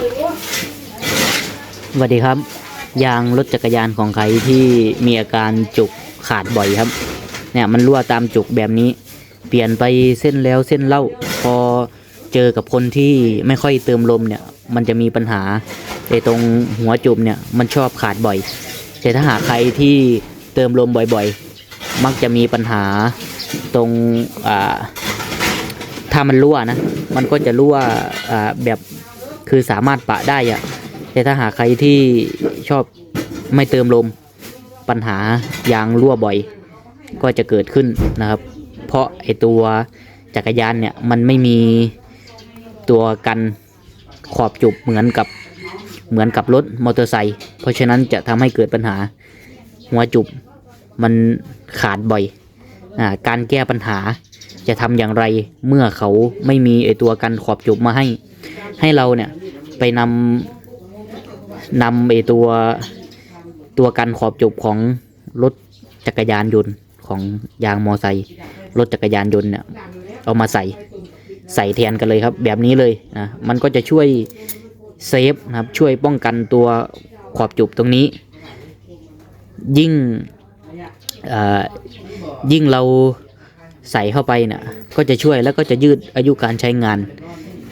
สวัสดีครับ ยางรถจักรยานของใครที่มีอาการจุกขาดบ่อยครับ เนี่ยมันรั่วตามจุกแบบนี้ เปลี่ยนไปเส้นแล้วเส้นเล่า พอเจอกับคนที่ไม่ค่อยเติมลมเนี่ย มันจะมีปัญหาไอ้ตรงหัวจุ่มเนี่ยมันชอบขาดบ่อย แต่ถ้าหากใครที่เติมลมบ่อยๆ มักจะมีปัญหาตรงอ่าถ้ามันรั่วนะ มันก็จะรั่วอ่าแบบ คือสามารถปะได้อะแต่ถ้าหากใครที่ชอบไม่เติมลมปัญหายางรั่วบ่อย ก็จะเกิดขึ้นนะครับ เพราะไอตัวจักรยานเนี่ยมันไม่มีตัวกันขอบจุบเหมือนกับเหมือนกับรถมอเตอร์ไซค์เพราะฉะนั้นจะทำให้เกิดปัญหาหัวจุบมันขาดบ่อยอาการแก้ปัญหาจะทำอย่างไรเมื่อเขาไม่มีไอตัวกันขอบจุบมาให้ ให้เราเนี่ย ไปนำนำไอตัวตัวกันขอบจุบของรถจักรยานยนต์ของยางมอไซค์รถจักรยานยนต์เนี่ยเอามาใส่ใส่แทนกันเลยครับ แบบนี้เลยนะมันก็จะช่วยเซฟนะครับช่วยป้องกันตัวขอบจุบตรงนี้ ยิ่งยิ่งเราใส่เข้าไปเนี่ยก็จะช่วยแล้วก็จะยืดอายุการใช้งาน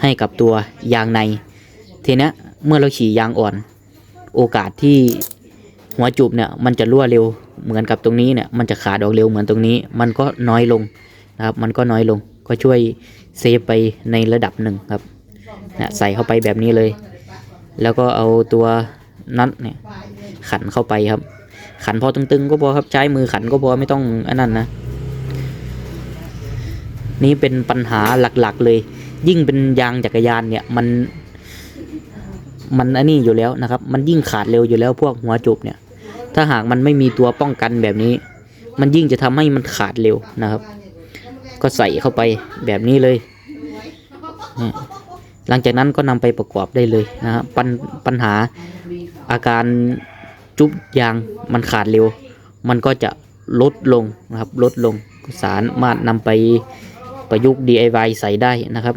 ให้กับตัวยางใน ทีเนี้ยเมื่อเราฉี่ยางอ่อน โอกาสที่หัวจุบเนี่ยมันจะรั่วเร็วเหมือนกับตรงนี้เนี่ยมันจะขาดออกเร็วเหมือนตรงนี้ มันก็น้อยลงนะครับมันก็น้อยลงก็ช่วยเซฟไปในระดับหนึ่งครับเนี่ยใส่เข้าไปแบบนี้เลย แล้วก็เอาตัวนัดเนี่ยขันเข้าไปครับ ขันพอตึงๆ ก็พอครับใช้มือขันก็พอไม่ต้องอันนั้นนะ นี่เป็นปัญหาหลักๆเลย ยิ่งเป็นยางจักรยานเนี่ยมัน มันอันนี้อยู่แล้วนะครับ มันยิ่งขาดเร็วอยู่แล้วพวกหัวจุบเนี่ย ถ้าหากมันไม่มีตัวป้องกันแบบนี้ มันยิ่งจะทำให้มันขาดเร็วนะครับ ก็ใส่เข้าไปแบบนี้เลย หลังจากนั้นก็นำไปประกอบได้เลยนะครับปัญปัญหาอาการจุบยางมันขาดเร็ว มันก็จะลดลงนะครับ ลดลงสารมารถนำไปประยุกต์ DIY ใส่ได้นะครับ